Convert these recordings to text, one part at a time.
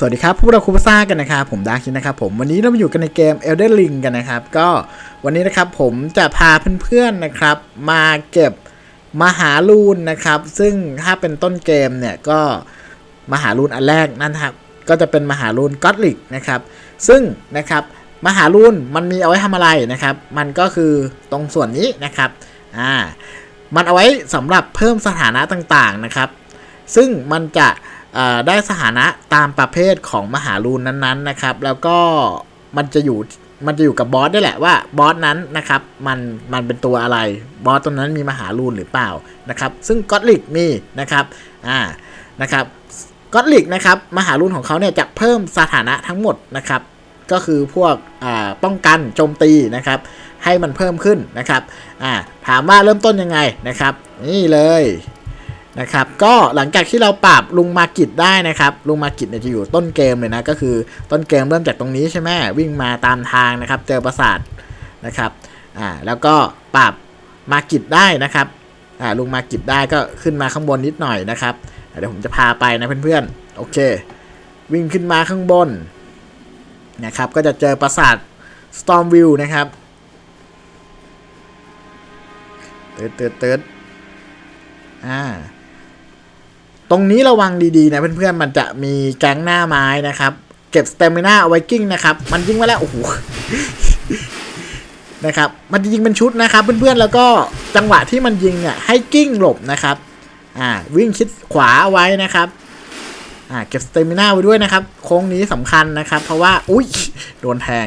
สวัสดีครับพวกเราคูปซ่ากันนะครับผมดาร์คินนะครับผมวันนี้เรามาอยู่กันในเกม Elden Ring กันนะครับ ก็วันนี้นะครับผมจะพาเพื่อนๆนะครับ มาเก็บมหาลูนนะครับ ซึ่งถ้าเป็นต้นเกมเนี่ยก็มหาลูนอันแรกนั่นนะครับก็จะเป็นมหาลูนก็อตลิกนะครับ ซึ่งนะครับมหาลูนมันมีเอาไว้ทำอะไรนะครับ มันก็คือตรงส่วนนี้นะครับอ่ามันเอาไว้สำหรับเพิ่มสถานะต่างๆนะครับ ซึ่งมันจะ ได้สถานะตามประเภทของมหาลูนนั้นๆนะครับ แล้วก็มันจะอยู่มันจะอยู่กับบอสได้แหละว่าบอสนั้นนะครับมันมันเป็นตัวอะไรบอสตัวนั้นมีมหาลูนหรือเปล่านะครับ ซึ่งก็อตลิกมีนะครับอ่านะครับก็อตลิกนะครับมหาลูนของเขาเนี่ยจะเพิ่มสถานะทั้งหมดนะครับ ก็คือพวกอ่าป้องกันโจมตีนะครับ ให้มันเพิ่มขึ้นนะครับอ่าถามว่าเริ่มต้นยังไงนะครับ นี่เลย นะครับก็หลังจากที่เราปราบลุงมากิจได้นะครับลุงมากิจเนี่ยจะอยู่ต้นเกมเลยนะก็คือต้นเกมเริ่มจากตรงนี้ใช่ไหมวิ่งมาตามทางนะครับเจอปราสาทนะครับอ่าแล้วก็ปราบมากิจได้นะครับอ่าลุงมากิจได้ก็ขึ้นมาข้างบนนิดหน่อยนะครับเดี๋ยวผมจะพาไปนะเพื่อนๆโอเค วิ่งขึ้นมาข้างบนนะครับก็จะเจอปราสาท Storm View นะครับเติร์ดเติร์ดเติร์ดอ่า ตรงนี้ระวังดีๆนะเพื่อนๆ มันจะมีแก๊งหน้าไม้นะครับ เก็บสเตมิน่าไวกิ้งนะครับ มันยิงมาแล้ว โอ้โห นะครับ มันจะยิงเป็นชุดนะครับ เพื่อนๆ แล้วก็จังหวะที่มันยิงเนี่ยให้กิ้งหลบนะครับ อ่า วิ่งชิดขวาไว้นะครับ อ่า เก็บสเตมิน่าไว้ด้วยนะครับ โค้งนี้สำคัญนะครับ เพราะว่า อุ้ย โดนแทง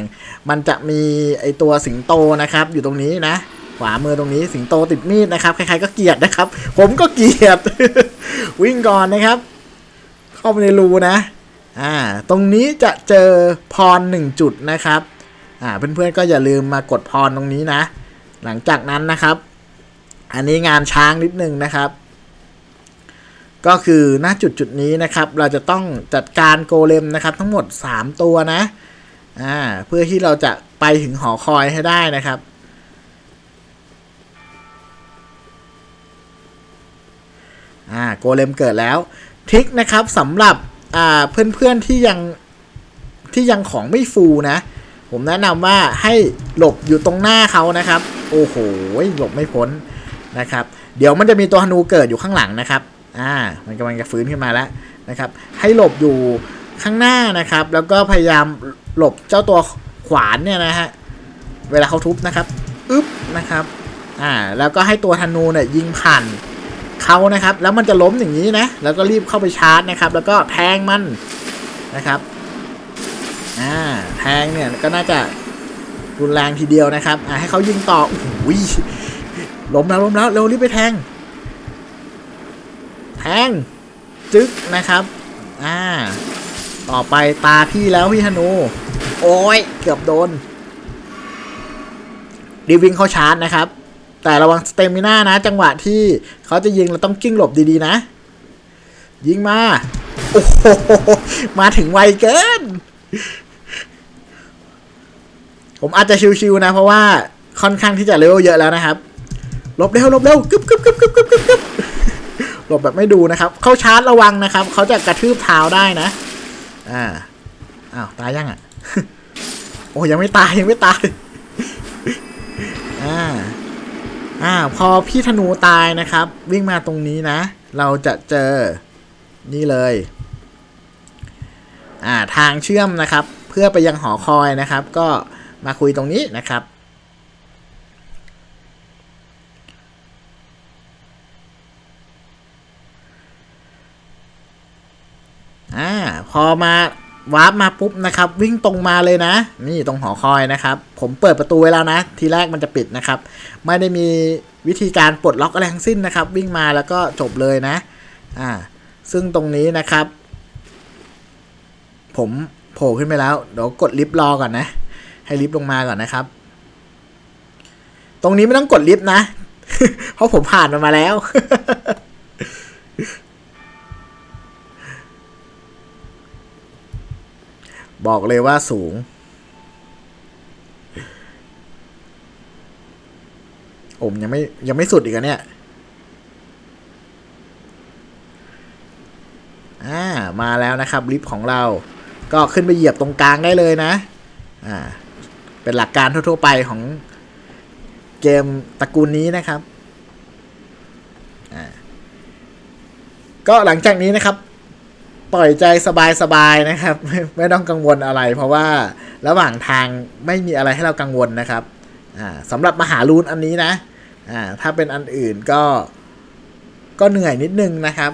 มันจะมีไอตัวสิงโตนะครับ อยู่ตรงนี้นะ ขวามือตรงนี้สิงโตติดมีดนะครับใครๆก็เกลียดนะครับ ผมก็เกลียด วิ่งก่อนนะครับ เข้าไปในรูนะอ่าตรงนี้จะเจอพรหนึ่งจุดนะครับอ่าเพื่อนๆก็อย่าลืมมากดพรตรงนี้นะ หลังจากนั้นนะครับ อันนี้งานช้างนิดนึงนะครับ ก็คือณจุดจุดนี้นะครับ เราจะต้องจัดการโกเลมนะครับ ทั้งหมด 3 ตัวนะอ่าเพื่อที่เราจะไปถึงหอคอยให้ได้นะครับ อ่าโกเลมเกิดแล้วทิกนะครับสำหรับอ่าเพื่อนๆที่ยังที่ยังของไม่ฟูนะ ผมแนะนำว่าให้หลบอยู่ตรงหน้าเขานะครับ โอ้โหหลบไม่พ้นนะครับ เดี๋ยวมันจะมีตัวฮนูเกิดอยู่ข้างหลังนะครับอ่ามันกำลังจะฟื้นขึ้นมาแล้วนะครับ ให้หลบอยู่ข้างหน้านะครับ แล้วก็พยายามหลบเจ้าตัวขวานเนี่ยนะฮะเวลาเขาทุบนะครับอึ๊บนะครับอ่าแล้วก็ให้ตัวธนูเนี่ยยิงผ่าน เขานะครับ แล้วมันจะล้มอย่างนี้นะ แล้วก็รีบเข้าไปชาร์จนะครับ แล้วก็แทงมันนะครับอ่าแทงเนี่ยก็น่าจะรุนแรงทีเดียวนะครับอ่าให้เขายิงต่อโอ้โหล้มแล้วล้มแล้วเร็วรีบไปแทง แทงจึ๊กนะครับอ่าต่อไปตาพี่แล้วพี่ธนู โอ้ยเกือบโดนรีวิ่งเข้าชาร์จนะครับ แต่ระวังสเตมิน่านะ จังหวะที่เขาจะยิงเราต้องกิ้งหลบดีๆนะ ยิงมา โอ้โห มาถึงไวเกิน ผมอาจจะชิวๆนะ เพราะว่าค่อนข้างที่จะเลเวลเยอะแล้วนะครับ หลบเร็วหลบเร็วกึบกึบกึบกึบกึบกึบกึบหลบแบบไม่ดูนะครับ เข้าชาร์จระวังนะครับ เขาจะกระทืบเท้าได้นะ อ่า อ้าว ตายยังอะ โอ้ยังไม่ตายยังไม่ตาย อ่า อ่าพอพี่ธนูตายนะครับ วิ่งมาตรงนี้นะ เราจะเจอนี่เลยอ่าทางเชื่อมนะครับ เพื่อไปยังหอคอยนะครับ ก็มาคุยตรงนี้นะครับอ่าพอมา วาร์ปมาปุ๊บนะครับ วิ่งตรงมาเลยนะ นี่ตรงหอคอยนะครับ ผมเปิดประตูไว้แล้วนะ ทีแรกมันจะปิดนะครับ ไม่ได้มีวิธีการปลดล็อกอะไรทั้งสิ้นนะครับ วิ่งมาแล้วก็จบเลยนะอ่าซึ่งตรงนี้นะครับ ผมโผล่ขึ้นไปแล้วเดี๋ยวกดลิฟต์รอก่อนนะ ให้ลิฟต์ลงมาก่อนนะครับ ตรงนี้ไม่ต้องกดลิฟต์นะ เพราะผมผ่านมันมาแล้ว บอกเลยว่าสูงโอมยังไม่ยังไม่สุดอีกอะเนี่ย อ่า มาแล้วนะครับลิฟต์ของเรา ก็ขึ้นไปเหยียบตรงกลางได้เลยนะ อ่า เป็นหลักการทั่วๆไปของเกมตระกูลนี้นะครับ อ่า ก็หลังจากนี้นะครับ ปล่อยใจสบายๆนะครับไม่ไม่ต้องกังวลอะไร เพราะว่าระหว่างทางไม่มีอะไรให้เรากังวลนะครับสำหรับมหาลูนอันนี้นะถ้าเป็นอันอื่นก็ก็เหนื่อยนิดนึงนะครับ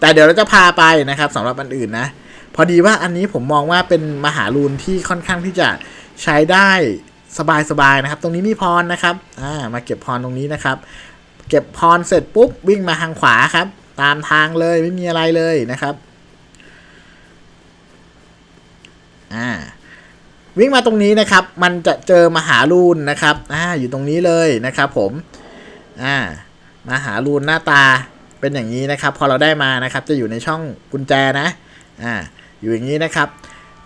แต่เดี๋ยวเราจะพาไปนะครับสำหรับอันอื่นนะ พอดีว่าอันนี้ผมมองว่าเป็นมหาลูนที่ค่อนข้างที่จะใช้ได้สบายๆนะครับ ตรงนี้มีพรนะครับามาเก็บพรตรงนี้นะครับ เก็บพรเสร็จปุ๊บวิ่งมาทางขวาครับ ตามทางเลยไม่มีอะไรเลยนะครับอ่าวิ่งมาตรงนี้นะครับ มันจะเจอมหาลูนนะครับอ่าอยู่ตรงนี้เลยนะครับ ผมอ่ามหาลูนหน้าตาเป็นอย่างนี้นะครับ พอเราได้มานะครับ จะอยู่ในช่องกุญแจนะอ่าอยู่อย่างนี้นะครับ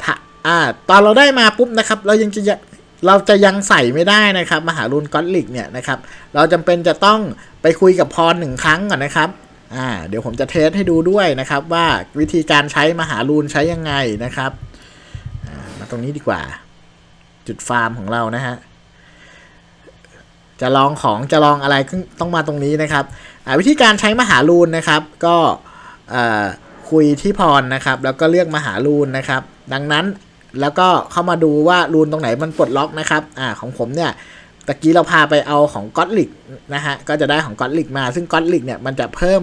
ถ้าอ่าตอนเราได้มาปุ๊บนะครับ เรายังจะเราจะยังใส่ไม่ได้นะครับ มหาลูนก็อตลิกเนี่ยนะครับ เราจำเป็นจะต้องไปคุยกับพรหนึ่งครั้งก่อนนะครับ อ่าเดี๋ยวผมจะเทสให้ดูด้วยนะครับ ว่าวิธีการใช้มหาลูนใช้ยังไงนะครับมาตรงนี้ดีกว่า จุดฟาร์มของเรานะฮะจะลองของจะลองอะไรต้องมาตรงนี้นะครับวิธีการใช้มหาลูนนะครับ ก็คุยที่พรนะครับ แล้วก็เลือกมหาลูนนะครับ ดังนั้นแล้วก็เข้ามาดูว่าลูนตรงไหนมันปลดล็อกนะครับอ่าของผมเนี่ย ตะกี้เราพาไปเอาของก็อตลิกนะฮะก็จะได้ของก็อตลิกมา ซึ่งก็อตลิกเนี่ยมันจะเพิ่ม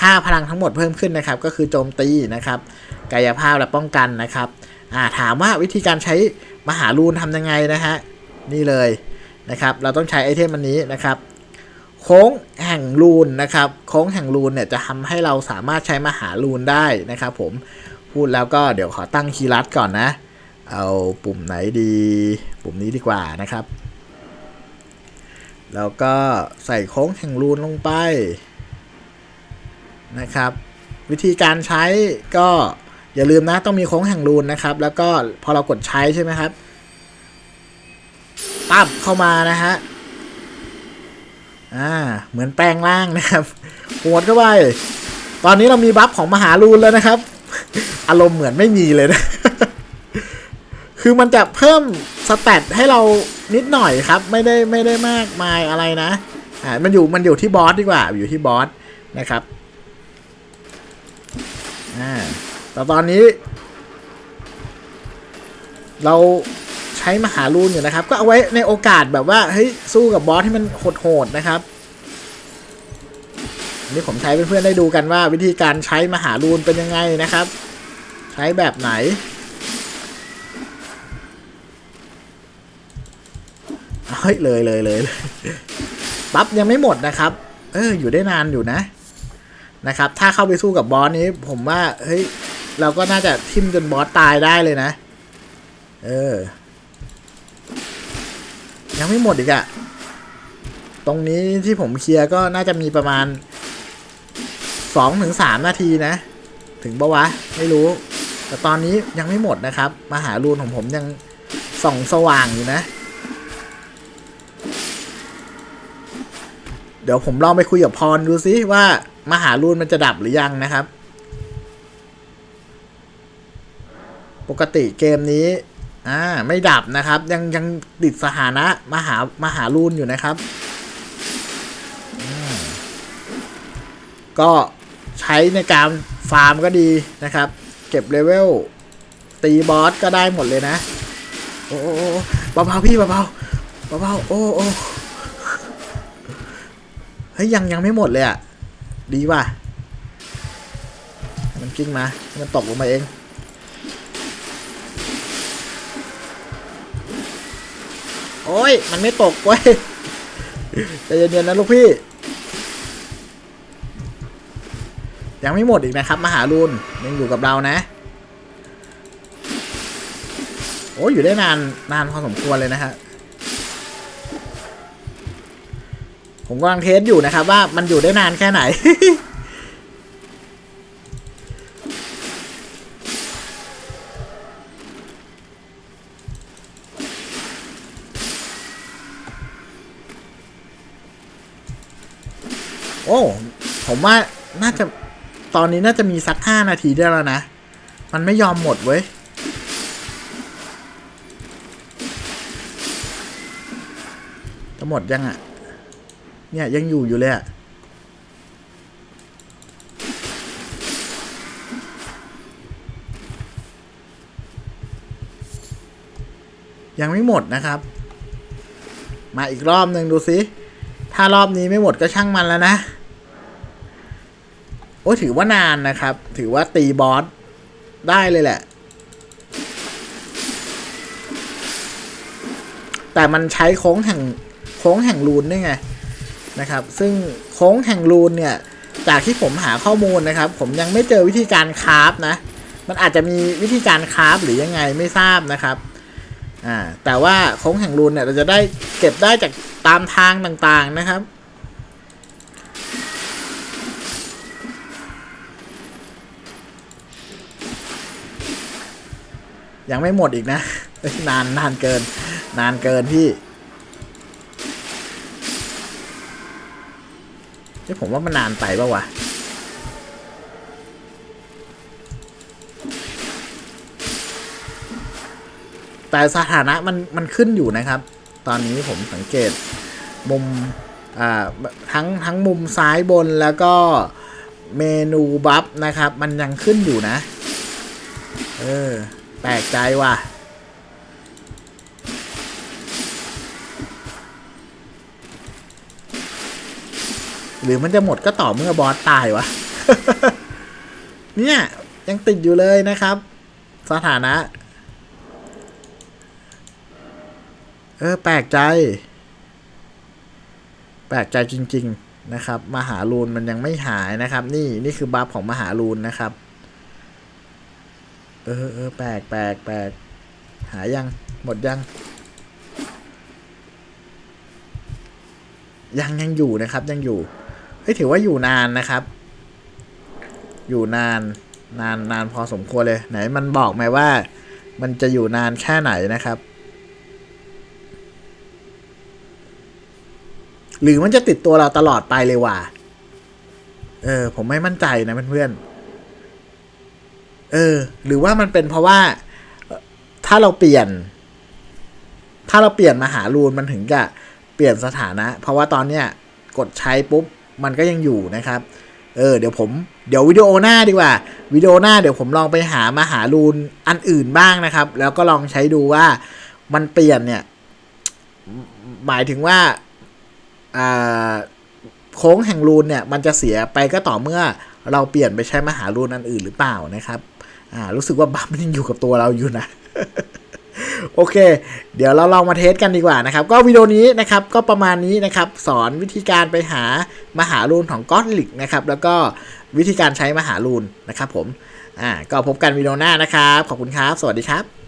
ค่าพลังทั้งหมดเพิ่มขึ้นนะครับ ก็คือโจมตีนะครับ กายภาพและป้องกันนะครับถามว่าวิธีการใช้มหาลูนทำยังไงนะฮะนี่เลยนะครับ เราต้องใช้ไอเทมอันนี้นะครับ โค้งแห่งรูนนะครับ โค้งแห่งรูนเนี่ยจะทำให้เราสามารถใช้มหารูนได้นะครับผมพูดแล้วก็เดี๋ยวขอตั้งคีย์ลัดก่อนนะ เอาปุ่มไหนดี ปุ่มนี้ดีกว่านะครับ แล้วก็ใส่โค้งแห่งรูนลงไปนะครับ วิธีการใช้ก็อย่าลืมนะต้องมีโค้งแห่งรูนนะครับ แล้วก็พอเรากดใช้ใช่ไหมครับปั๊บเข้ามานะฮะอ่าเหมือนแปลงร่างนะครับหวดเข้าไปตอนนี้เรามีบัฟของมหาลูนแล้วนะครับ อารมณ์เหมือนไม่มีเลยนะ คือมันจะเพิ่มสเตตให้เรา นิดหน่อยครับ ไม่ได้ไม่ได้มากมายอะไรนะอ่ามันอยู่มันอยู่ที่บอสดีกว่า อยู่ที่บอสนะครับอ่าแต่ตอนนี้ เราใช้มหาลูนอยู่นะครับ ก็เอาไว้ในโอกาสแบบว่าเฮ้ยสู้กับบอสที่มันโหดๆนะครับนนี้ผมใช้เพื่อนๆได้ดูกันว่าวิธีการใช้มหาลูนเป็นยังไงนะครับ ใช้แบบไหน เฮ้ยเลยเลยเลยเลยปั๊บยังไม่หมดนะครับ เออ อยู่ได้นานอยู่นะ นะครับ ถ้าเข้าไปสู้กับบอสนี้ ผมว่า เฮ้ย เราก็น่าจะทิมจนบอสตายได้เลยนะ เออ ยังไม่หมดอีกอะตรงนี้ที่ผมเคลียร์ก็น่าจะมีประมาณสองถึงสามนาทีนะ ถึงปะวะ ไม่รู้ แต่ตอนนี้ยังไม่หมดนะครับ มหาลูนของผมยังส่องสว่างอยู่นะ ดี๋ยวผมลองไปคุยกับพรดูซิว่ามหาลูนมันจะดับหรือยังนะครับ ปกติเกมนี้อ่าไม่ดับนะครับ ยังยังติดสถานะมหามหาลูนอยู่นะครับ ก็ใช้ในการฟาร์มก็ดีนะครับ เก็บเลเวลตีบอสก็ได้หมดเลยนะ โอ้โอ้เบาๆพี่เบาๆเบาๆโอ้โอ้ ฮ้ยยังยังไม่หมดเลยอะดีว่ะมันกิ้งมาให้มันตกลงมาเอง โอ้ย มันไม่ตกเว้ยใจเย็นๆนะลูกพี่ ยังไม่หมดอีกนะครับ มหาลูนยังอยู่กับเรานะ โอ้ยอยู่ได้นานนานพอสมควรเลยนะฮะ ผมกำลังเทสอยู่นะครับ ว่ามันอยู่ได้นานแค่ไหน โอ้ ผมว่าน่าจะตอนนี้น่าจะมีสักห้านาทีได้แล้วนะ มันไม่ยอมหมดเว้ยจะหมดยังอะ่ะ เนี่ยยังอยู่อยู่เลยอะยังไม่หมดนะครับ มาอีกรอบหนึ่งดูสิ ถ้ารอบนี้ไม่หมดก็ช่างมันแล้วนะ โอ้ถือว่านานนะครับ ถือว่าตีบอสได้เลยแหละ แต่มันใช้โค้งแห่งโค้งแห่งรูนด้วยไง นะครับ ซึ่งโค้งแห่งรูนเนี่ย จากที่ผมหาข้อมูลนะครับ ผมยังไม่เจอวิธีการคราฟนะ มันอาจจะมีวิธีการคราฟหรือยังไงไม่ทราบนะครับอ่าแต่ว่าโค้งแห่งรูนเนี่ยเราจะได้เก็บได้จากตามทางต่างๆนะครับยังไม่หมดอีกนะ นานนานเกิน นานเกินพี่ เฮ้ยผมว่ามันนานไปปะวะแต่สถานะมันมันขึ้นอยู่นะครับ ตอนนี้ผมสังเกตมุมทั้งทั้งมุมซ้ายบนแล้วก็เมนูบัฟนะครับ มันยังขึ้นอยู่นะ เออ แปลกใจว่ะ หรือมันจะหมดก็ต่อเมื่อบอสตายวะ เนี่ย ยังติดอยู่เลยนะครับ สถานะ เออ แปลกใจ แปลกใจจริง ๆนะครับ มหาลูนมันยังไม่หายนะครับ นี่นี่คือบัฟของมหาลูนนะครับ เออเออแปลกแปลกแปลกหายัง หมดยังยังยังอยู่นะครับยังอยู่ เฮ้ยถือว่าอยู่นานนะครับ อยู่นานนานนานพอสมควรเลย ไหนมันบอกไหมว่า มันจะอยู่นานแค่ไหนนะครับ หรือมันจะติดตัวเราตลอดไปเลยว่ะเออ ผมไม่มั่นใจนะเพื่อนๆเออ หรือว่ามันเป็นเพราะว่า ถ้าเราเปลี่ยน ถ้าเราเปลี่ยนมาหารูนมันถึงจะเปลี่ยนสถานะ เพราะว่าตอนเนี้ย กดใช้ปุ๊บ มันก็ยังอยู่นะครับ เออเดี๋ยวผมเดี๋ยววิดีโอหน้าดีกว่าวิดีโอหน้าเดี๋ยวผมลองไปหามาหารูนอันอื่นบ้างนะครับ แล้วก็ลองใช้ดูว่ามันเปลี่ยนเนี่ย หมายถึงว่าโค้งแห่งรูนเนี่ย มันจะเสียไปก็ต่อเมื่อเราเปลี่ยนไปใช้มหารูนอันอื่นหรือเปล่านะครับ อ่า รู้สึกว่าบัฟมันยังอยู่กับตัวเราอยู่นะ โอเค เดี๋ยวเราลองมาเทสกันดีกว่านะครับ ก็วิดีโอนี้นะครับก็ประมาณนี้นะครับ สอนวิธีการไปหามหารูนของก้อนลิกนะครับ แล้วก็วิธีการใช้มหารูนนะครับผม อ่า ก็พบกันวิดีโอหน้านะครับ ขอบคุณครับ สวัสดีครับ